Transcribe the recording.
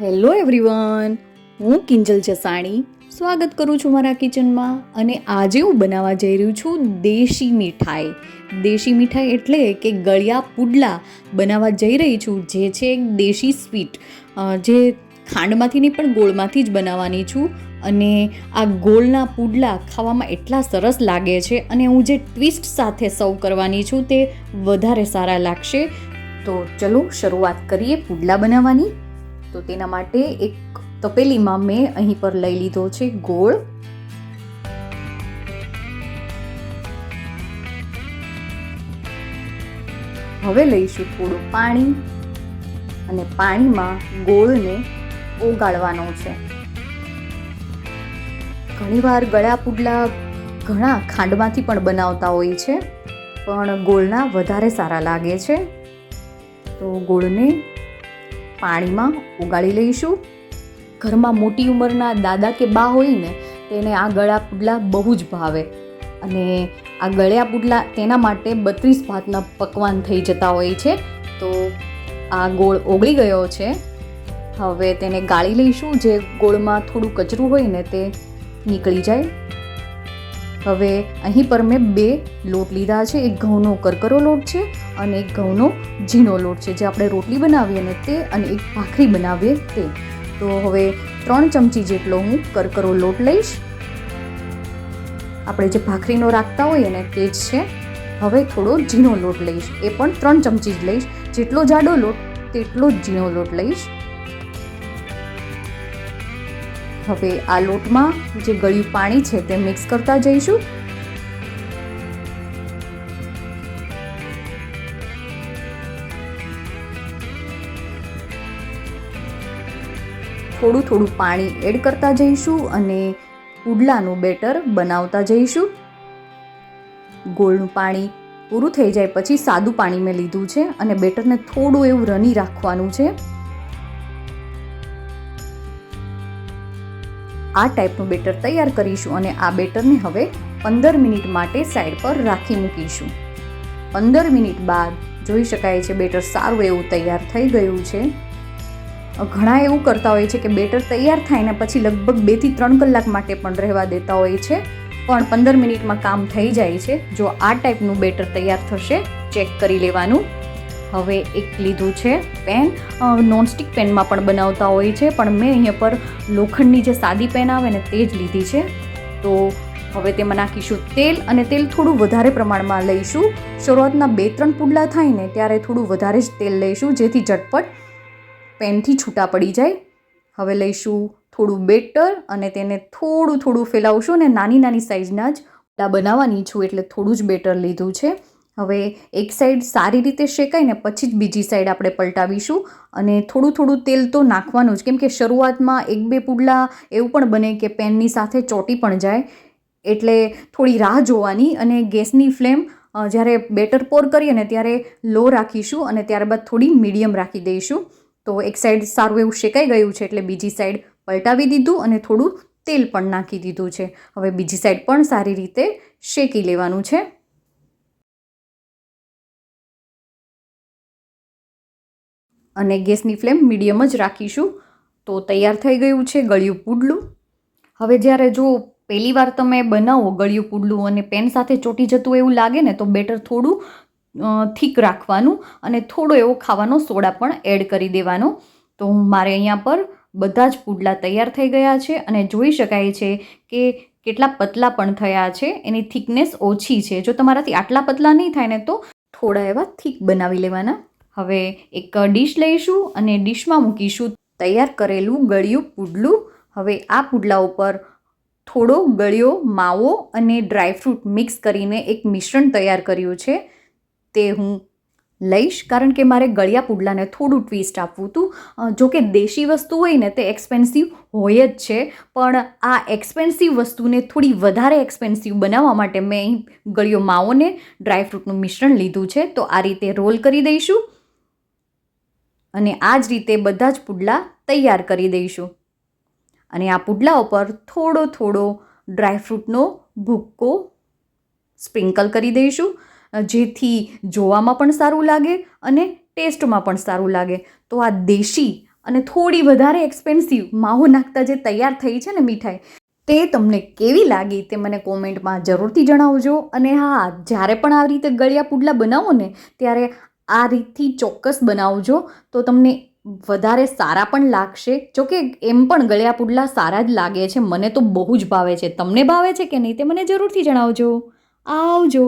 Hello everyone, હું કિંજલ જસાણી. સ્વાગત કરું છું મારા કિચનમાં અને આજે હું બનાવવા જઈ રહ્યું છું દેશી મીઠાઈ. દેશી મીઠાઈ એટલે કે ગળ્યા પુડલા બનાવવા જઈ રહી છું, જે છે એક દેશી સ્વીટ. જે ખાંડમાંથી નહીં, પણ ગોળમાંથી જ બનાવવાની છું. અને આ ગોળના પુડલા ખાવામાં એટલા સરસ લાગે છે અને હું જે ટ્વિસ્ટ સાથે સર્વ કરવાની છું તે વધારે સારા લાગશે. તો ચલો શરૂઆત કરીએ પુડલા બનાવવાની. તો તેના માટે એક તપેલીમાં મેં અહીં પર લઈ લીધો છે ગોળ. હવે લઈશું થોડું પાણી અને પાણીમાં ગોળને ઓગાળવાનો છે. ઘણીવાર ગળા પુડલા ઘણા ખાંડમાંથી પણ બનાવતા હોય છે, પણ ગોળના વધારે સારા લાગે છે. તો ગોળને પાણીમાં ઉગાળી લઈશું. ઘરમાં મોટી ઉંમરના દાદા કે બા હોય ને, તેને આ ગળા પુડલા બહુ જ ભાવે. અને આ ગળ્યા પુડલા તેના માટે બત્રીસ ભાતના પકવાન થઈ જતા હોય છે. તો આ ગોળ ઓગળી ગયો છે. હવે તેને ગાળી લઈશું. જે ગોળમાં થોડું કચરું હોય ને તે નીકળી જાય. હવે અહીં પર મેં બે લોટ લીધા છે. એક ઘઉંનો કરકરો લોટ છે અને એક ઘઉંનો ઝીણો લોટ છે. જે આપણે રોટલી બનાવીએ ને તે અને એક ભાખરી બનાવીએ તે. તો હવે ત્રણ ચમચી જેટલો હું કરકરો લોટ લઈશ. આપણે જે ભાખરીનો રાખતા હોઈએ ને તે જ છે. હવે થોડો ઝીણો લોટ લઈશ. એ પણ ત્રણ ચમચી જ લઈશ. જેટલો જાડો લોટ, તેટલો જ ઝીણો લોટ લઈશ. હવે આ લોટમાં જે ગળ્યું પાણી છે તે મિક્સ કરતા જઈશું. થોડું થોડું પાણી એડ કરતા જઈશું અને પુડલાનું બેટર બનાવતા જઈશું. ગોળનું પાણી પૂરું થઈ જાય પછી સાદું પાણી મેં લીધું છે અને બેટરને થોડું એવું રની રાખવાનું છે. આ ટાઈપનું બેટર તૈયાર કરીશું અને આ બેટરને હવે પંદર મિનિટ માટે સાઈડ પર રાખી મૂકીશું. પંદર મિનિટ બાદ જોઈ શકાય છે બેટર સારું એવું તૈયાર થઈ ગયું છે. ઘણા એવું કરતા હોય છે કે બેટર તૈયાર થાય ને પછી લગભગ બેથી ત્રણ કલાક માટે પણ રહેવા દેતા હોય છે. પણ પંદર મિનિટમાં કામ થઈ જાય છે. જો આ ટાઈપનું બેટર તૈયાર થશે, ચેક કરી લેવાનું. હવે એક લીધું છે પેન. નોનસ્ટિક પેનમાં પણ બનાવતા હોય છે, પણ મેં અહીંયા પર લોખંડની જે સાદી પેન આવે ને તે જ લીધી છે. તો હવે તેમાં નાખીશું તેલ અને તેલ થોડું વધારે પ્રમાણમાં લઈશું. શરૂઆતના બે ત્રણ પુડલા થાય ને ત્યારે થોડું વધારે જ તેલ લઈશું, જેથી ઝટપટ પેનથી છૂટા પડી જાય. હવે લઈશું થોડું બેટર અને તેને થોડું થોડું ફેલાવશું અને નાની નાની સાઇઝના જ બનાવવાની છું, એટલે થોડું જ બેટર લીધું છે. હવે એક સાઈડ સારી રીતે શેકાય ને પછી જ બીજી સાઈડ આપણે પલટાવીશું. અને થોડું થોડું તેલ તો નાખવાનું જ. કેમ કે શરૂઆતમાં એક બે પુડલા એવું પણ બને કે પેનની સાથે ચોટી પણ જાય. એટલે થોડી રાહ જોવાની અને ગેસની ફ્લેમ જ્યારે બેટર પોર કરીએ ને ત્યારે લો રાખીશું અને ત્યારબાદ થોડી મીડિયમ રાખી દઈશું. તો એક સાઈડ સારું એવું શેકાઈ ગયું છે એટલે બીજી સાઈડ પલટાવી દીધું અને થોડું તેલ પણ નાખી દીધું છે. હવે બીજી સાઈડ પણ સારી રીતે શેકી લેવાનું છે. અને ગેસની ફ્લેમ મીડિયમ જ રાખીશું. તો તૈયાર થઈ ગયું છે ગળ્યું પુડલું. હવે જ્યારે જો પહેલી વાર તમે બનાવો ગળ્યું પુડલું અને પેન સાથે ચોટી જતું એવું લાગે ને, તો બેટર થોડું થીક રાખવાનું અને થોડો એવો ખાવાનો સોડા પણ એડ કરી દેવાનો. તો મારે અહીંયા પર બધા જ પુડલા તૈયાર થઈ ગયા છે અને જોઈ શકાય છે કે કેટલા પતલા પણ થયા છે. એની થિકનેસ ઓછી છે. જો તમારાથી આટલા પતલા નહીં થાય ને, તો થોડા એવા થીક બનાવી લેવાના. હવે એક ડીશ લઈશું અને ડીશમાં મૂકીશું તૈયાર કરેલું ગળ્યું પુડલું. હવે આ પુડલા ઉપર થોડો ગળ્યો માવો અને ડ્રાયફ્રૂટ મિક્સ કરીને એક મિશ્રણ તૈયાર કર્યું છે. તે હું લઈશ કારણ કે મારે ગળ્યા પુડલાને થોડું ટ્વિસ્ટ આપવું હતું. જો કે દેશી વસ્તુ હોય ને તે એક્સપેન્સિવ હોય જ છે, પણ આ એક્સપેન્સિવ વસ્તુને થોડી વધારે એક્સપેન્સિવ બનાવવા માટે મેં અહીં ગળ્યો માવોને ડ્રાયફ્રૂટનું મિશ્રણ લીધું છે. તો આ રીતે રોલ કરી દઈશું. અને આ જ રીતે બધા જ પુડલા તૈયાર કરી દઈશું. અને આ પુડલા ઉપર થોડો થોડો ડ્રાયફ્રૂટનો ભૂક્કો સ્પ્રિંકલ કરી દઈશું, જેથી જોવામાં પણ સારું લાગે અને ટેસ્ટમાં પણ સારું લાગે. તો આ દેશી અને થોડી વધારે એક્સપેન્સિવ માવો નાખતા જે તૈયાર થઈ છે ને મીઠાઈ, તે તમને કેવી લાગી તે મને કોમેન્ટમાં જરૂરથી જણાવજો. અને હા, જ્યારે પણ આ રીતે ગળ્યા પુડલા બનાવો ને, ત્યારે આ રીતથી ચોક્કસ બનાવજો. તો તમને વધારે સારા પણ લાગશે. જોકે એમ પણ ગળ્યા પુડલા સારા જ લાગે છે. મને તો બહુ જ ભાવે છે. તમને ભાવે છે કે નહીં તે મને જરૂરથી જણાવજો. આવજો.